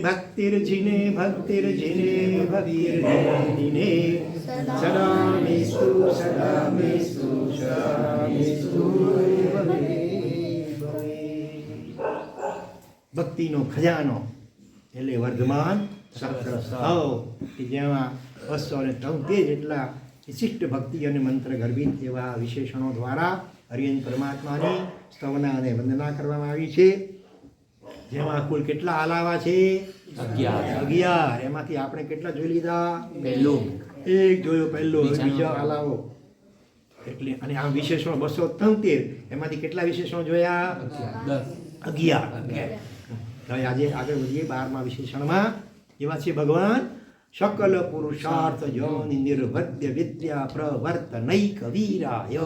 भक्तिर्जिने સદા મેસ્તુ સદા મેસ્તુ સદા મેસ્તુ ભવે ભવે. ભક્તિનો ખજાનો એટલે વર્ધમાન સહસ્ર સૌ કે જેમાં બસો અને તોતેર જેટલા વિશિષ્ટ ભક્તિ અને મંત્ર ગર્ભિત એવા વિશેષણો દ્વારા હરિયન પરમાત્માની સ્તવના અને વંદના કરવામાં આવી છે જેમાં કુલ કેટલા આલાવા છે? અગિયાર. એમાંથી આપણે કેટલા જોઈ લીધા? પહેલું. એક જોયો પહેલો બીજો આલાવો. એટલે અને આ વિશેષણો બસો તોતેર એમાંથી કેટલા વિશેષણો જોયા? અગિયાર. અગિયાર. હવે આજે આગળ વધીએ બારમા વિશેષણમાં. એવા છે ભગવાન સકલ પુરુષાર્થ યોનિ નિર્ભદ્ય વિદ્યા પ્રવર્ત નૈક વીરાય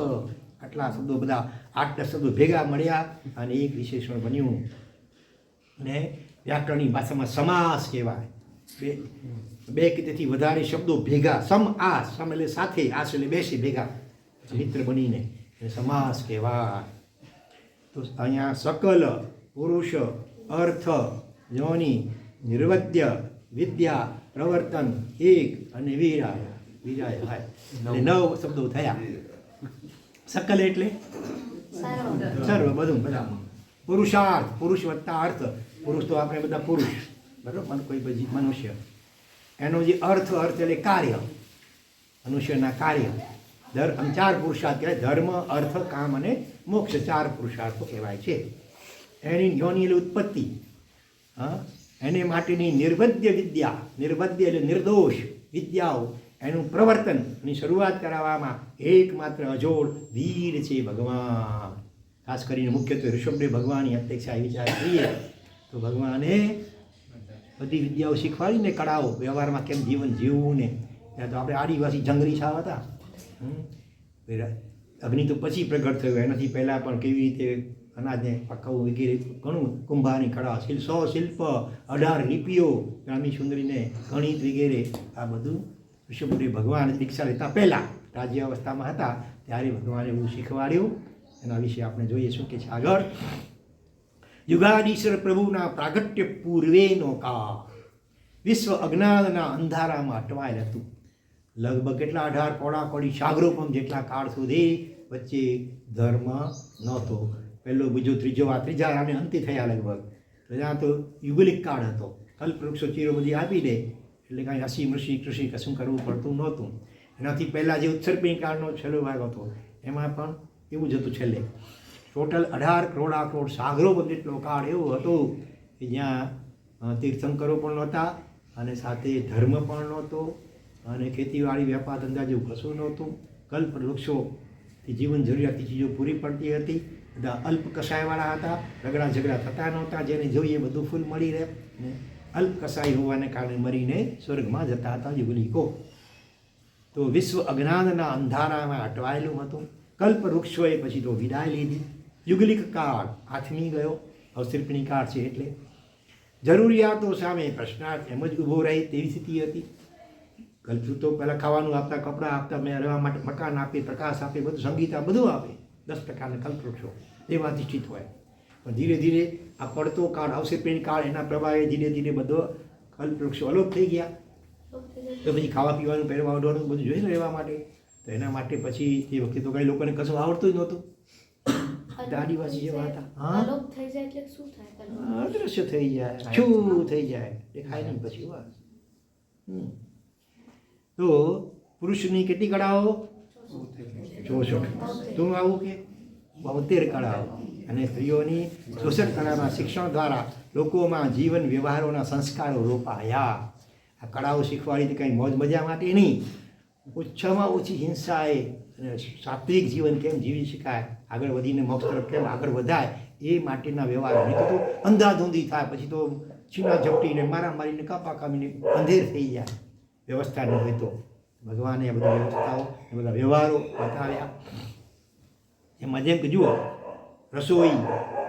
આટલા શબ્દો બધા આટલા શબ્દો ભેગા મળ્યા અને એક વિશેષણ બન્યું. અને વ્યાકરણની ભાષામાં સમાસ કહેવાય. બે બે કે તેથી વધારે શબ્દો ભેગા સમ આ સમ એટલે સાથે આસ એટલે બેસી ભેગા. મિત્ર બનીને સમાસ કહેવાય. તો અહીંયા સકલ પુરુષ અર્થ યોની નિર્વદ્ય વિદ્યા પ્રવર્તન એક અને વીરાય. વીરાય હાય. એટલે નવ. શબ્દો થયા. સકલ એટલે? સર્વ બધું બધા પુરુષાર્થ, પુરુષ વત્તા અર્થ. પુરુષ તો આપણે બધા પુરુષ. બરાબર? મન કોઈ પછી મનુષ્ય. એનો જે અર્થ અર્થ એટલે કાર્ય. મનુષ્યના કાર્ય. ધર આમ ચાર પુરુષાર્થ કહેવાય. ધર્મ, અર્થ, કામ અને મોક્ષ. ચાર પુરુષાર્થો કહેવાય છે. એની યોની એટલે ઉત્પત્તિ. હા? એને માટેની નિર્વધ્ય વિદ્યા. નિર્વધ્ય એટલે નિર્દોષ. વિદ્યાઓ. એનું પ્રવર્તનની શરૂઆત કરાવવામાં એકમાત્ર અજોડ વીર છે ભગવાન. ખાસ કરીને મુખ્યત્વે ઋષભદેવ ભગવાનની અપેક્ષા વિચાર કરીએ, તો ભગવાને બધી વિદ્યાઓ શીખવાડીને કળાઓ, વ્યવહારમાં કેમ જીવન જીવવું ને, ત્યાં તો આપણે આદિવાસી જંગલી છાવ હતા. અગ્નિ તો પછી પ્રગટ થયો, એનાથી પહેલાં પણ કેવી રીતે અનાજને પકાવવું વગેરે ઘણું કુંભારની કળા, શિલ સો શિલ્પ અઢાર લિપિઓ ગ્રામી સુંદરીને ગણિત વગેરે, આ બધું ઋષભદેવ ભગવાન દીક્ષા લેતા પહેલાં રાજ્ય અવસ્થામાં હતા, ત્યારે ભગવાને એવું શીખવાડ્યું એના વિશે આપણે જોઈએ શું કે છે આગળ. યુગાદીશ્વર પ્રભુના પ્રાગટ્ય પૂર્વેનો કાળ. વિશ્વ અજ્ઞાનના અંધારામાં અટવાયેલ હતું. લગભગ કેટલા અઢાર કોડા કોડી સાગરોપમ જેટલા કાળ સુધી વચ્ચે ધર્મ નહોતો. પહેલો, બીજો, ત્રીજો, આ ત્રીજા રાને અંતે થયા લગભગ. ત્યાં તો યુગલિક કાળ હતો. કલ્પવૃક્ષો ચીરો બધી આપી દે. એટલે કાંઈ હસી મૃષિ કૃષિ કશું કરવું પડતું નહોતું. એનાથી પહેલાં જે ઉત્સર્પિણી કાળનો છેલ્લો ભાગ હતો, એમાં પણ એવું જ હતું છેલ્લે. ટોટલ અઢાર કરોડા કરોડ સાગરો જેટલો કાળ એવો હતો કે જ્યાં તીર્થંકરો પણ નહોતા અને સાથે ધર્મ પણ નહોતો અને ખેતીવાડી, વેપાર ધંધા જેવું કશું નહોતું. કલ્પ વૃક્ષોથી જીવન જરૂરિયાતની ચીજો પૂરી પડતી હતી. બધા અલ્પ કસાયવાળા હતા, રગડા ઝઘડા થતા નહોતા, જેને જોઈએ બધું ફૂલ મળી રહે ને અલ્પ કસાય હોવાને કારણે મરીને સ્વર્ગમાં જતા હતા યુગલિકો તો વિશ્વ અજ્ઞાનના અંધારામાં અટવાયેલું હતું. કલ્પ વૃક્ષોએ પછી તો વિદાય લીધી. યુગલિક કાળ આથમી ગયો. અવસર્પણી કાળ છે એટલે જરૂરિયાતો સામે પ્રશ્નાર્થ એમ જ ઊભો રહે તેવી સ્થિતિ હતી. કલ્પ તો પહેલાં ખાવાનું આપતા, કપડાં આપતા, મેં રહેવા માટે મકાન આપે, પ્રકાશ આપે, બધું સંગીત આ બધું આપે. દસ પ્રકારના કલ્પવૃક્ષો એવા અધિષ્ઠિત હોય. પણ ધીરે ધીરે આ પડતો કાળ અવસર્પિણી કાળ એના પ્રભાવે ધીરે ધીરે બધો કલ્પવૃક્ષો અલોપ થઈ ગયા. તો પછી ખાવા પીવાનું પહેરવા ઓઢવાનું બધું જોઈને રહેવા માટે તો એના માટે પછી એ વખતે તો કઈ લોકોને કશું આવડતું જ નહોતું. આદિવાસી જેવા હતા. હા? થઈ જાય એટલે શું થાય? અદૃશ્ય થઈ જાય. છું થઈ જાય. દેખાય નહીં પછી બસ. તો પુરુષની કેટલી કળાઓ? ચોસઠ. તું આવું કે? બોતેર કળાઓ. અને સ્ત્રીઓની ચોસઠ કળાના શિક્ષણ દ્વારા લોકોમાં જીવન વ્યવહારોના સંસ્કારો રોપાયા. આ કળાઓ શીખવાડી કંઈ મોજ મજા માટે નહીં. ઓછામાં ઓછી હિંસા અને સાત્વિક જીવન કેમ જીવી શકાય, આગળ વધીને મોક્ષ તરફ કેમ આગળ વધાય, એ માટેના વ્યવહાર. નહીં તો અંધાધૂંધી થાય, પછી તો છીના ઝપટીને મારા મારીને કાપા કામીને અંધેર થઈ જાય. વ્યવસ્થા ન હોય તો. ભગવાને આ બધી વ્યવસ્થાઓ એ બધા વ્યવહારો બતાવ્યા. એમાં જેમ કે જુઓ, રસોઈ,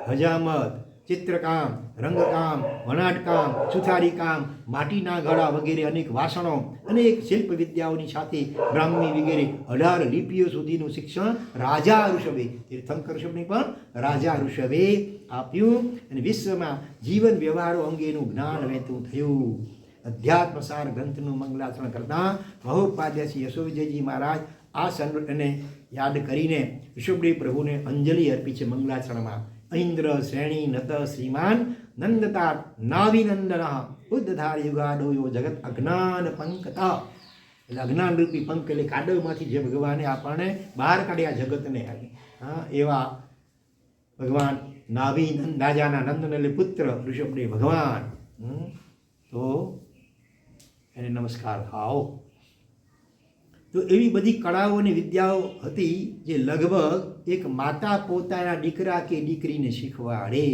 હજામત ચિત્રકામ, રંગકામ, વણાટકામ સુથારીકામ માટીના ઘડા વગેરે અનેક વાસણો અનેક શિલ્પ વિદ્યાઓની સાથે બ્રાહ્મી વગેરે અઢાર લિપિઓ સુધીનું શિક્ષણ રાજા ઋષભે, તીર્થંકર ઋષભને પણ રાજા ઋષભે આપ્યું અને વિશ્વમાં જીવન વ્યવહારો અંગેનું જ્ઞાન વહેતું થયું. અધ્યાત્મસાર ગ્રંથનું મંગલાચરણ કરતાં મહોપાદ્ય શ્રી યશોવિજયજી મહારાજ આ સંરટને યાદ કરીને ઋષભદેવ પ્રભુને અંજલિ અર્પી છે મંગલાચરણમાં ઐન્દ્ર શ્રેણી, નત, શ્રીમાન, નંદતા, નાવિનંદન ઉદ્ધાર યુગાડો યો જગત, અજ્ઞાન, પંકત. એટલે અજ્ઞાન રૂપી પંક એટલે કાદવમાંથી જે ભગવાને આપણને બહાર કાઢ્યા જગતને. હા, એવા ભગવાન નાવી રાજાના નંદન એટલે પુત્ર, ઋષભદેવ ભગવાન. તો એને નમસ્કાર. ખાઓ તો એવી બધી કળાઓ અને વિદ્યાઓ હતી જે લગભગ એક માતા પોતાના દીકરા કે દીકરીને શીખવાડે.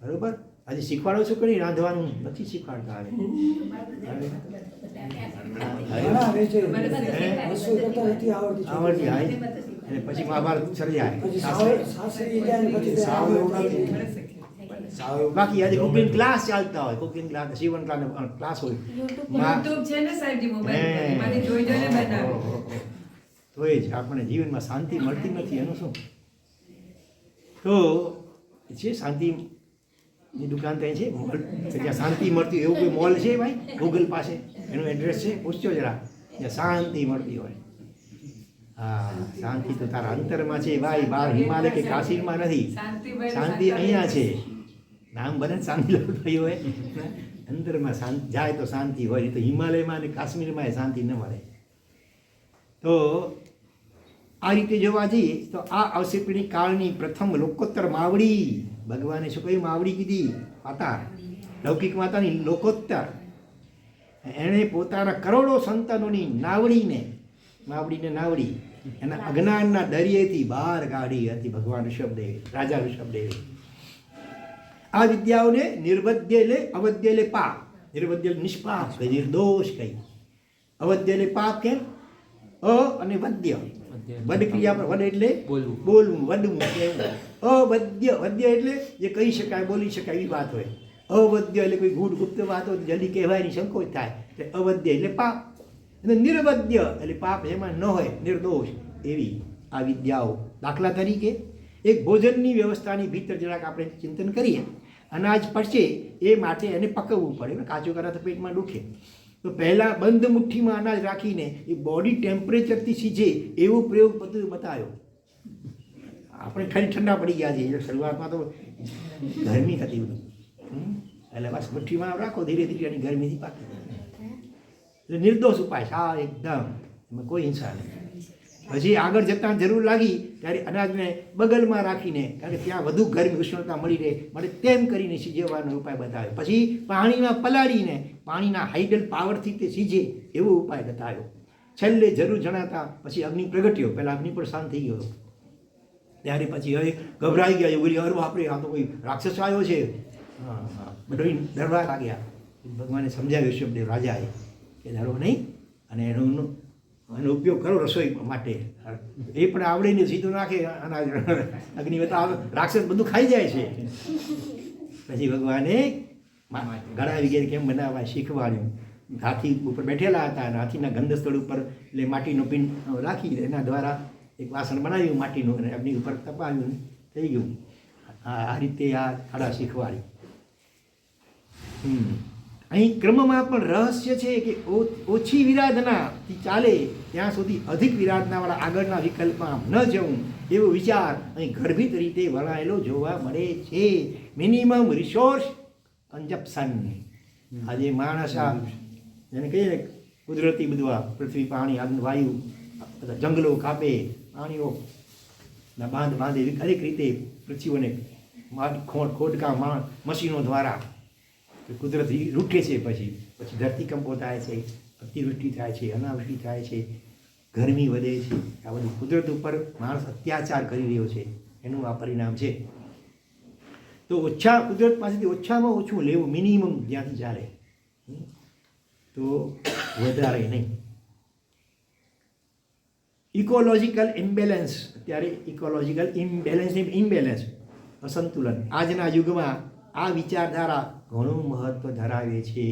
બરોબર? આજે શીખવાડો છો કે રાંધવાનું નથી શીખવાડતા હવે. આવે આવડતી. હાય અને પછી મહાભારત સર્જાય બાકી આજે કુકિંગ ક્લાસ ચાલતા હોય. કુકિંગ ક્લાસ સીવણ ક્લાસ ક્લાસ હોય યુટ્યુબ છે ને સાહેબજી મોબાઈલ. જોઈ જોઈને બનાવે. તો એ જ આપણે જીવનમાં શાંતિ મળતી નથી એનું શું? તો છે શાંતિની દુકાન ત્યાં છે જ્યાં શાંતિ મળતી એવું કોઈ મોલ છે ભાઈ? ગૂગલ પાસે. એનું એડ્રેસ છે પૂછજો જરા. જ્યાં શાંતિ મળતી હોય. હા શાંતિ તો તારા અંતરમાં છે ભાઈ. બહાર હિમાલય કે કાશ્મીરમાં નથી. શાંતિ અહીંયા છે. નામ બને શાંતિ થઈ હોય. અંદરમાં શાંતિ જાય તો શાંતિ હોય. તો હિમાલયમાં અને કાશ્મીરમાં એ શાંતિ ન મળે. તો આ રીતે જોવા જઈએ તો આ અવસેપીણી કાળની પ્રથમ લોકોત્તર માવડી. ભગવાને શું કહ્યું? માવડી કીધી. માતા લૌકિક માતાની લોકોત્તર. એણે પોતાના કરોડો સંતાનોની નાવડીને, માવડીને નાવડી. એના અજ્ઞાનના દરિયેથી બહાર કાઢી હતી ભગવાન ઋષભદેવે, રાજા ઋષભદેવે. આ વિદ્યાઓને નિર્વદ્ય લે અવધ્ય લે પાપ. નિર્વદ્ય નિષ્પાપ કહી નિર્દોષ કહી. અવધ્ય લે પાપ કેમ? અ અને વદ્ય. વદ ક્રિયા પર વદ એટલે બોલવું. બોલવું વદવું કહેવું. અવદ્ય વદ્ય એટલે જે કહી શકાય બોલી શકાય એવી વાત હોય. અવદ્ય એટલે કોઈ ગુઢ ગુપ્ત વાત હોય જલ્દી કહેવાયની સંકોચ થાય. એટલે અવદ્ય એટલે પાપ. અને નિર્વદ્ય એટલે પાપ એમાં ન હોય નિર્દોષ એવી આ વિદ્યાઓ દાખલા તરીકે એક ભોજનની વ્યવસ્થાની ભીતર જરાક આપણે ચિંતન કરીએ. અનાજ પડશે એ માટે એને પકવવું પડે. કાચું કરા તો પેટમાં દુખે તો પહેલાં બંધ મુઠ્ઠીમાં અનાજ રાખીને એ બોડી ટેમ્પરેચરથી સીજે એવો પ્રયોગ પદ્ધતિ બતાવ્યો. આપણે ખાલી ઠંડા પડી ગયા છીએ. શરૂઆતમાં તો ગરમી હતી એટલે બસ મુઠ્ઠીમાં રાખો, ધીરે ધીરે એની ગરમીથી પાકી એટલે નિર્દોષ ઉપાય સા એકદમ. એમાં કોઈ હિંસા નહીં પછી આગળ જતાં જરૂર લાગી ત્યારે અનાજને બગલમાં રાખીને, કારણ કે ત્યાં વધુ ગરમી ઉષ્ણતા મળી રહે, માટે તેમ કરીને સીજવવાનો ઉપાય બતાવ્યો. પછી પાણીમાં પલાળીને પાણીના હાઇડલ પાવરથી તે સીજે એવો ઉપાય બતાવ્યો. છેલ્લે જરૂર જણાતા પછી અગ્નિ પ્રગટ્યો. પહેલાં અગ્નિ પણ શાંત થઈ ગયો. ત્યારે પછી હવે ગભરાઈ ગયા. એવું અરે આપણે આ તો કોઈ રાક્ષસ આવ્યો છે. હા હા. બધો ડરવા લાગ્યા. ભગવાને સમજાવ્યું શબ્દેવ રાજાએ કે ડરો નહીં. અને એનો એનો ઉપયોગ કરો રસોઈ માટે. એ પણ આવડે ને સીધું નાખે, અનાજ અગ્નિ બતા રાક્ષસ બધું ખાઈ જાય છે. પછી ભગવાને ઘણા વગેરે કેમ બનાવવા શીખવાડ્યું. હાથી ઉપર બેઠેલા હતા અને હાથીના ગંધ સ્થળ ઉપર એટલે માટીનો પીન રાખી એના દ્વારા એક વાસણ બનાવ્યું માટીનું અને અગ્નિ ઉપર તપાવ્યું થઈ ગયું. આ રીતે આ કળા શીખવાડી. હમ. અહીં ક્રમમાં પણ રહસ્ય છે કે ઓછી વિરાધનાથી ચાલે ત્યાં સુધી અધિક વિરાધનાવાળા આગળના વિકલ્પમાં ન જવું એવો વિચાર અહીં ગર્ભિત રીતે વણાયેલો જોવા મળે છે. મિનિમમ રિસોર્સ કન્ઝપ્શન આજે માણસ આ જેને કહીએ ને કુદરતી બધું આ પૃથ્વી પાણી અગ્ન વાયુ બધા જંગલો કાપે પાણીઓ બાંધ બાંધે હરેક દરેક રીતે પૃથ્વીઓને ખોટ ખોટકા માણ મશીનો દ્વારા કુદરતી રૂઠે છે પછી. પછી ધરતીકંપો થાય છે, અતિવૃષ્ટિ થાય છે, અનાવૃષ્ટિ થાય છે, ગરમી વધે છે. આ બધું કુદરત ઉપર માણસ અત્યાચાર કરી રહ્યો છે. એનું આ પરિણામ છે. તો ઓછા કુદરત પાસેથી ઓછામાં ઓછું લેવું મિનિમમ જ્યાંથી ચાલે. તો વધારે નહીં. ઇકોલોજીકલ ઇમ્બેલેન્સ અત્યારે ઇકોલોજીકલ ઇમ્બેલેન્સ ઇમ્બેલેન્સ અસંતુલન. આજના યુગમાં આ વિચારધારા ઘણું મહત્વ ધરાવે છે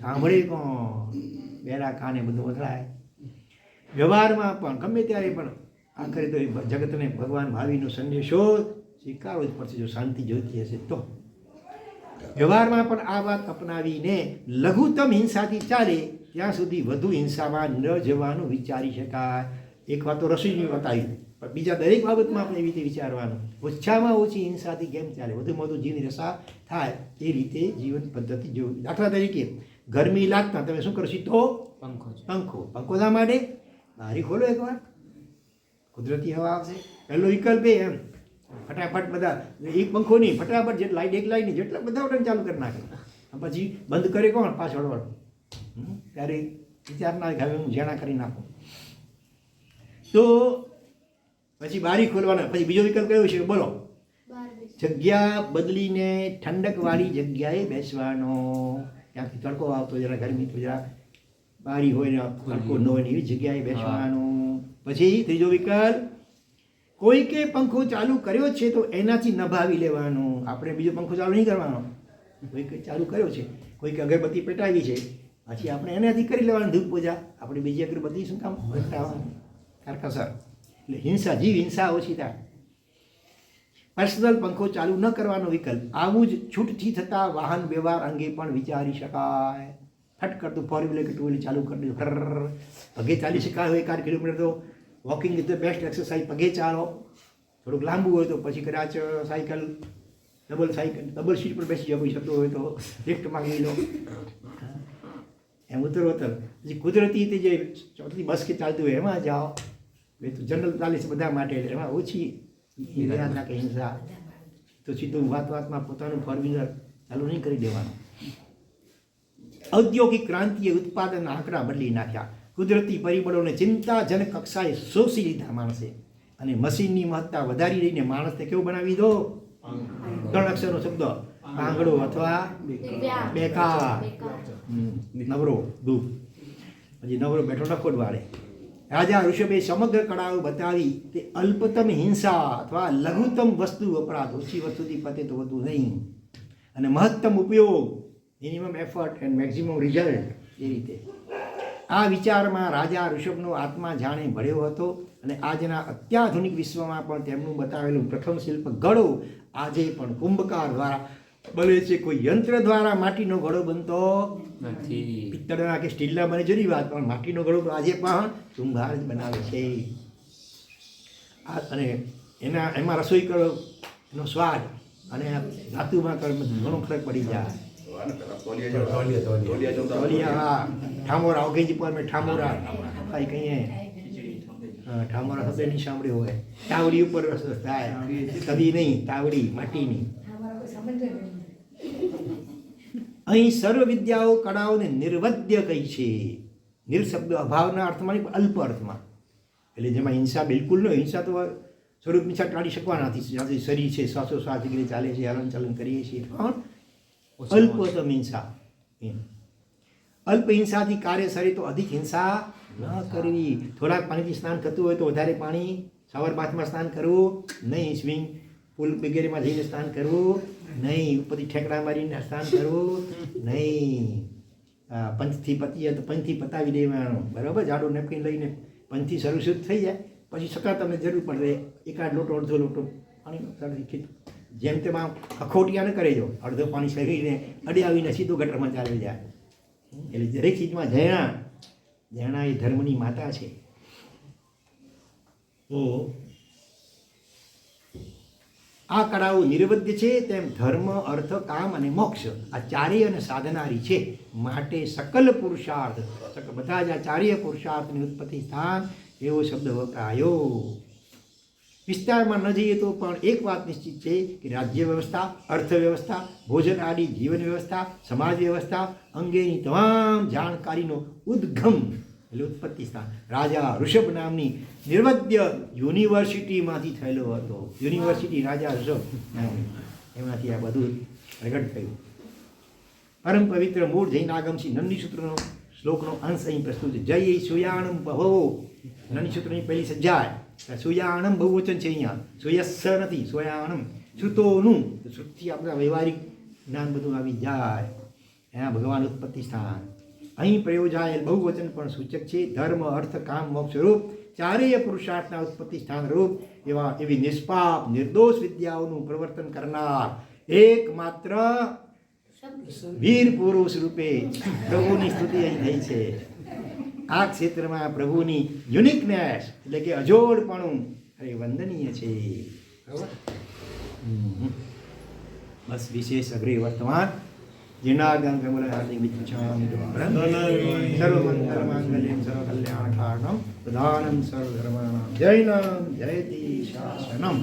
સાંભળે કોણ? બેરા કાને બધું વથળાય વ્યવહારમાં પણ ગમે ત્યારે પણ આખરે તો એ જગતને ભગવાન ભાવીનો સંદેશો સ્વીકારવો જ પડશે. જો શાંતિ જોઈતી હશે તો. વ્યવહારમાં પણ આ વાત અપનાવીને લઘુત્તમ હિંસાથી ચાલે ત્યાં સુધી વધુ હિંસામાં ન જવાનું વિચારી શકાય. એક વાત તો રસોઈની બતાવી પણ બીજા દરેક બાબતમાં આપણે એવી રીતે વિચારવાનું ઓછામાં ઓછી હિંસાથી કેમ ચાલે? વધુમાં વધુ જીવની રસા થાય એ રીતે જીવન પદ્ધતિ જોવી દાખલા તરીકે ગરમી લાગતા તમે શું કરશો તો પંખો પંખો. પંખો શા માટે બારી ખોલો એકવાર. કુદરતી હવા આવશે. પહેલો વિકલ્પ એ એમ. ફટાફટ બધા એક પંખો નહીં ફટાફટ જેટલા લાઇટ એક લાઈટ નહીં જેટલા બધા બટન ચાલુ કરી નાખે. પછી બંધ કરે કોણ? પાછળ વાળું? ત્યારે વિચાર ના આવે હું જેણા કરી નાખું. તો પછી બારી ખોલવાના. પછી બીજો વિકલ્પ કયો છે? બોલો. જગ્યા બદલીને ઠંડકવાળી જગ્યાએ બેસવાનો. ત્યાંથી તડકો આવતો જરા ગરમી તો જરા બારી હોય ને તડકો ન હોય ને એવી જગ્યાએ બેસવાનો. પછી ત્રીજો વિકલ્પ કોઈકે પંખો ચાલુ કર્યો છે તો એનાથી નભાવી લેવાનો. આપણે બીજો પંખો ચાલુ નહીં કરવાનો. કોઈકે ચાલુ કર્યો છે કોઈકે અગરબત્તી પેટાવી છે પછી આપણે એનાથી કરી લેવાનું ધૂપ પૂજા આપણે બીજી અગરબત્તી શું કામ? પેટાવવાનું કારકસર એટલે હિંસા, જીવ હિંસા ઓછી થાય. પર્સનલ પંખો ચાલુ ન કરવાનો વિકલ્પ. આવું જ છૂટથી થતા વાહન વ્યવહાર અંગે પણ વિચારી શકાય. ફટ કરતું ફોર વ્હીલર કે ટુ વ્હીલર ચાલુ કરી ફર પગે ચાલી શકાય હોય એકાદ કિલોમીટર તો walking is the best exercise પગે ચાલો. થોડુંક લાંબુ હોય તો પછી કદાચ cycle double cycle double seat પર બેસી જવું શકતો હોય તો લિફ્ટ માંગી લો. એમ ઉત્તરોત્તર પછી કુદરતી રીતે જે ચોથી બસ કે ચાલતું હોય, એમાં જાઓ. એ તો જનરલ ચાલીસ બધા માટે એમાં ઓછી હિંસા કે હિંસા. તો સીધું વાત વાતમાં પોતાનું ફોર વ્હીલર ચાલુ નહીં કરી દેવાનું. ઔદ્યોગિક ક્રાંતિએ ઉત્પાદનના આંકડા બદલી નાખ્યા. કુદરતી પરિબળોને ચિંતાજનક કક્ષાએ શોષી લીધા માણસે. અને મશીનની મહત્તા વધારી રહીને માણસને કેવું બનાવી દો? ત્રણ અક્ષરનો શબ્દ. આંગળો. અથવા. હમ, નવરો. દુઃખ પછી નવરો બેઠો નખોટ વાળે રાજા ઋષભે સમગ્ર કળાઓ બતાવી કે અલ્પતમ હિંસા અથવા લઘુત્તમ વસ્તુ અપરાધ ઓછી વસ્તુથી પતે તો વધુ નહીં. અને મહત્તમ ઉપયોગ minimum effort and maximum result એ રીતે. આ વિચારમાં રાજા ઋષભનો આત્મા જાણે ભળ્યો હતો અને આજના અત્યાધુનિક વિશ્વમાં પણ તેમનું બતાવેલું પ્રથમ શિલ્પ ગળો આજે પણ કુંભકાર દ્વારા બને છે કોઈ યંત્ર દ્વારા માટીનો ઘડો બનતો નથી. પિત્તળના કે સ્ટીલના બને જુદી વાત પણ માટીનો ઘડો તો આજે પણ કુંભાર જ બનાવે છે. આ અને એના એમાં રસોઈ કરો એનો સ્વાદ અને ધાતુમાં ઘણો ફરક પડી જાય. ઠામોરા ઓગેજી પર મેં ઠામોરા કઈ કહીએ. ઠામોરા શબ્દ નહીં સાંભળ્યો હોય. તાવડી ઉપર રસ થાય. કદી નહીં તાવડી માટીની. અહીં સર્વ વિદ્યાઓ કળાઓને નિર્વદ્ય કહી છે. નિર્શબ્દ અભાવના અર્થમાં નહીં અલ્પ અર્થમાં. એટલે જેમાં હિંસા બિલકુલ ન હિંસા તો સ્વરૂપ હિંસા ટાળી શકવાના નથી. સાથે શરીર છે શ્વાસો શ્વાસ રીતે ચાલે છે હલન ચલન કરીએ છીએ. પણ અલ્પતમ હિંસા. અલ્પ હિંસાથી કાર્ય સરે તો અધિક હિંસા ન કરવી. થોડાક પાણીથી સ્નાન થતું હોય તો વધારે પાણી. સવાર બાથમાં સ્નાન કરવું. નહીં સ્વિમિંગ પુલ વગેરેમાં જઈને સ્નાન કરવું, નહીં ઉપરથી ઠેકડા મારીને સ્નાન કરવું, નહીં પંચથી પંચથી પતીએ તો પંચથી પતાવી દેવાનું. બરાબર? જાડો નેપકિન લઈને પંચથી શરૂ શુદ્ધ થઈ જાય. પછી સકા તમને જરૂર પડે એકાદ લોટો, અડધો લોટો. પાણી જેમ તેમાં અખોટિયા ન કરે જો. અડધો પાણી શરીરને અડી આવીને સીધો ગટરમાં ચાલી જાય. એટલે દરેક ચીજમાં જયણા જયણા એ ધર્મની માતા છે. તો આ કળાઓ નિર્વદ્ય છે, તેમ ધર્મ, અર્થ, કામ અને મોક્ષ આ ચારેય અને સાધનારી છે. માટે સકલ પુરુષાર્થ. બધા જ આ ચારેય પુરુષાર્થની ઉત્પત્તિ સ્થાન, એવો શબ્દ વપરાયો. વિસ્તારમાં ન જઈએ તો પણ એક વાત નિશ્ચિત છે કે રાજ્ય વ્યવસ્થા અર્થવ્યવસ્થા ભોજન આદિ, જીવન વ્યવસ્થા, સમાજ વ્યવસ્થા અંગેની તમામ જાણકારીનો ઉદ્ગમ એટલે ઉત્પત્તિ સ્થાન. રાજા ઋષભ નામની નિર્વધ્ય યુનિવર્સિટીમાંથી થયેલો હતો. યુનિવર્સિટી રાજા ઋષભ એમાંથી આ બધું પ્રગટ થયું. પરમ પવિત્ર મૂળ જૈન આગમશી નંદી સૂત્રનો શ્લોકનો અંશ અહીં પ્રસ્તુત છે. જય સુયાણમ ભવો નંદી સૂત્રની પહેલી સજ્જાય સુયાણમ બહુવચન છે અહીંયા. સુયસ્સ નથી, સુયાણમ. શ્રુતોનું શ્રુતથી આપણા વ્યવહારિક જ્ઞાન બધું આવી જાય. એના ભગવાન ઉત્પત્તિ સ્થાન. અહીં પ્રયોજાયેલ બહુવચન પણ સૂચક છે. ધર્મ અર્થ કામ મોક્ષ રૂપ ચારેય પુરુષાર્થના ઉત્પત્તિ સ્થાન રૂપ એવા એવી નિષ્પાપ નિર્દોષ વિદ્યાઓનું પ્રવર્તન કરનાર એકમાત્ર વીર પુરુષ રૂપે પ્રભુની સ્તુતિ અહીં થઈ છે. આ ક્ષેત્રમાં પ્રભુની યુનિકનેસ એટલે કે અજોડપણું અરે વંદનીય છે. બસ વિશેષ અગ્રે વર્તમાન જીર્ણાગમ કમલ હાર્દિક વિચક્ષામ સર્વમંગલ માંગલ્યમ સર્વ કલ્યાણ કારણમ પ્રધાનમ સર્વ ધર્માણામ જૈનમ જયતિ શાસનમ